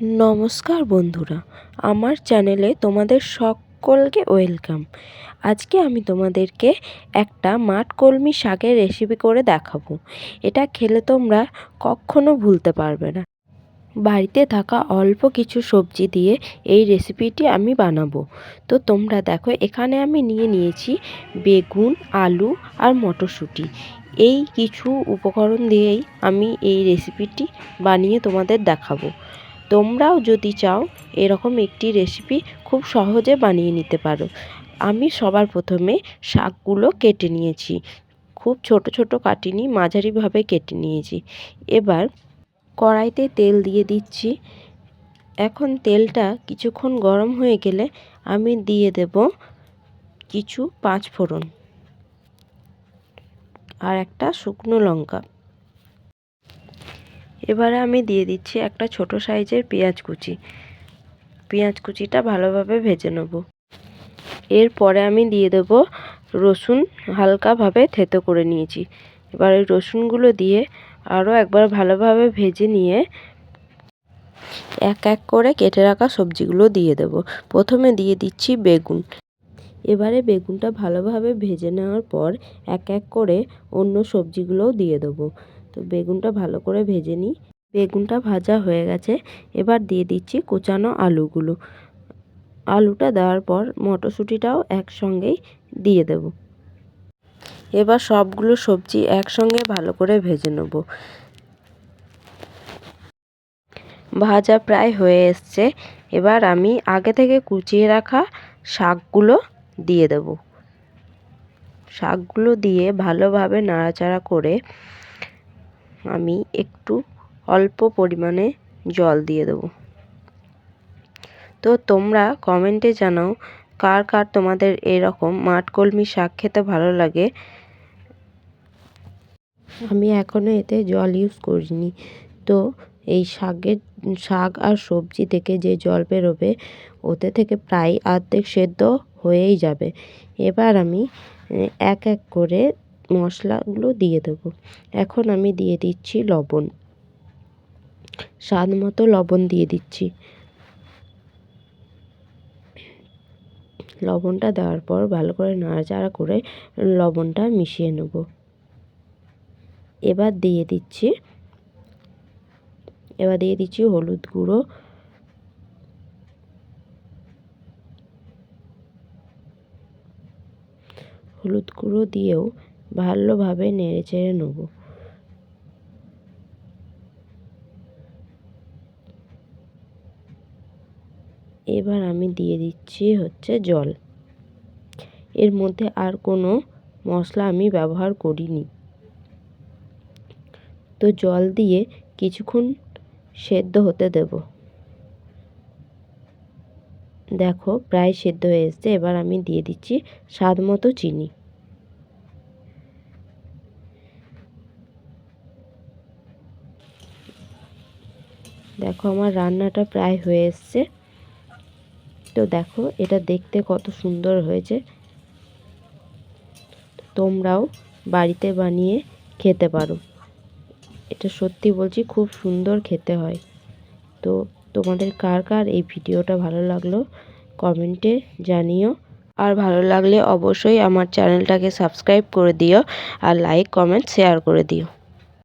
নমস্কার বন্ধুরা, আমার চ্যানেলে তোমাদের সকলকে ওয়েলকাম। আজকে আমি তোমাদেরকে একটা মাঠকলমি শাকের রেসিপি করে দেখাবো। এটা খেলে তোমরা কখনো ভুলতে পারবে না। বাড়িতে থাকা অল্প কিছু সবজি দিয়ে এই রেসিপিটি আমি বানাবো। তো তোমরা দেখো, এখানে আমি নিয়ে নিয়েছি বেগুন, আলু আর মটরশুঁটি। এই কিছু উপকরণ দিয়েই আমি এই রেসিপিটি বানিয়ে তোমাদের দেখাবো। তোমরাও যদি চাও এরকম একটি রেসিপি খুব সহজে বানিয়ে নিতে পারো। আমি সবার প্রথমে শাকগুলো কেটে নিয়েছি। খুব ছোট ছোট কাটিনি মাঝারিভাবে কেটে নিয়েছি। এবার কড়াইতে তেল দিয়ে দিচ্ছি। এখন তেলটা কিছুক্ষণ গরম হয়ে গেলে আমি দিয়ে দেব কিছু পাঁচ ফোড়ন আর একটা শুকনো লঙ্কা। এবারে আমি দিয়ে দিচ্ছি একটা ছোট সাইজের পেঁয়াজ কুচি। পেঁয়াজ কুচিটা ভালোভাবে ভেজে নেব। এরপরে আমি দিয়ে দেব রসুন হালকাভাবে থেতো করে নিয়েছি। এবার ওই রসুনগুলো দিয়ে আরও একবার ভালোভাবে ভেজে নিয়ে এক এক করে কেটে রাখা সবজিগুলো দিয়ে দেব। প্রথমে দিয়ে দিচ্ছি বেগুন। এবারে বেগুনটা ভালোভাবে ভেজে নেওয়ার পর এক এক করে অন্য সবজিগুলোও দিয়ে দেবো। তো বেগুনটা ভালো করে ভেজে নিই। বেগুনটা ভাজা হয়ে গেছে। এবার দিয়ে দিচ্ছি কুচানো আলুগুলো। আলুটা দেওয়ার পর মটরশুঁটিটাও একসঙ্গেই দিয়ে দেব। এবার সবগুলো সবজি একসঙ্গে ভালো করে ভেজে নেব। ভাজা প্রায় হয়ে এসছে। এবার আমি আগে থেকে কুচিয়ে রাখা শাকগুলো দিয়ে দেব। শাকগুলো দিয়ে ভালোভাবে নাড়াচাড়া করে আমি একটু অল্প পরিমাণে জল দিয়ে দেবো। তো তোমরা কমেন্টে জানাও, কার কার তোমাদের এরকম মাঠকলমি শাক খেতে ভালো লাগে। আমি এখনও এতে জল ইউজ করিনি। তো এই শাকের, শাক আর সবজি থেকে যে জল বেরোবে, ওতে থেকে প্রায় অর্ধেক সেদ্ধ হয়েই যাবে। এবার আমি এক এক করে মশলাগুলো দিয়ে দেবো। এখন আমি দিয়ে দিচ্ছি লবণ। স্বাদ মতো লবণ দিয়ে দিচ্ছি। লবণটা দেওয়ার পর ভালো করে নাড়াচাড়া করে লবণটা মিশিয়ে নেব। এবার দিয়ে দিচ্ছি, এবার দিয়ে দিচ্ছি হলুদ গুঁড়ো। হলুদ গুঁড়ো দিয়েও ভালোভাবে নেড়ে চেড়ে নেব। এবার আমি দিয়ে দিচ্ছি হচ্ছে জল। এর মধ্যে আর কোনো মশলা আমি ব্যবহার করিনি। তো জল দিয়ে কিছুক্ষণ সেদ্ধ হতে দেব। দেখো প্রায় সেদ্ধ হয়ে এসছে। এবার আমি দিয়ে দিচ্ছি স্বাদ মতো চিনি। দেখো আমার রান্নাটা প্রায় হয়ে এসছে। তো দেখো, এটা দেখতে কত সুন্দর হয়েছে। তোমরাও বাড়িতে বানিয়ে খেতে পারো। এটা সত্যি বলছি, খুব সুন্দর খেতে হয়। তো তোমাদের কার কার এই ভিডিওটা ভালো লাগল, কমেন্টে জানিও। আর ভালো লাগলে অবশ্যই আমার চ্যানেলটাকে সাবস্ক্রাইব করে দিও আর লাইক, কমেন্ট, শেয়ার করে দিও।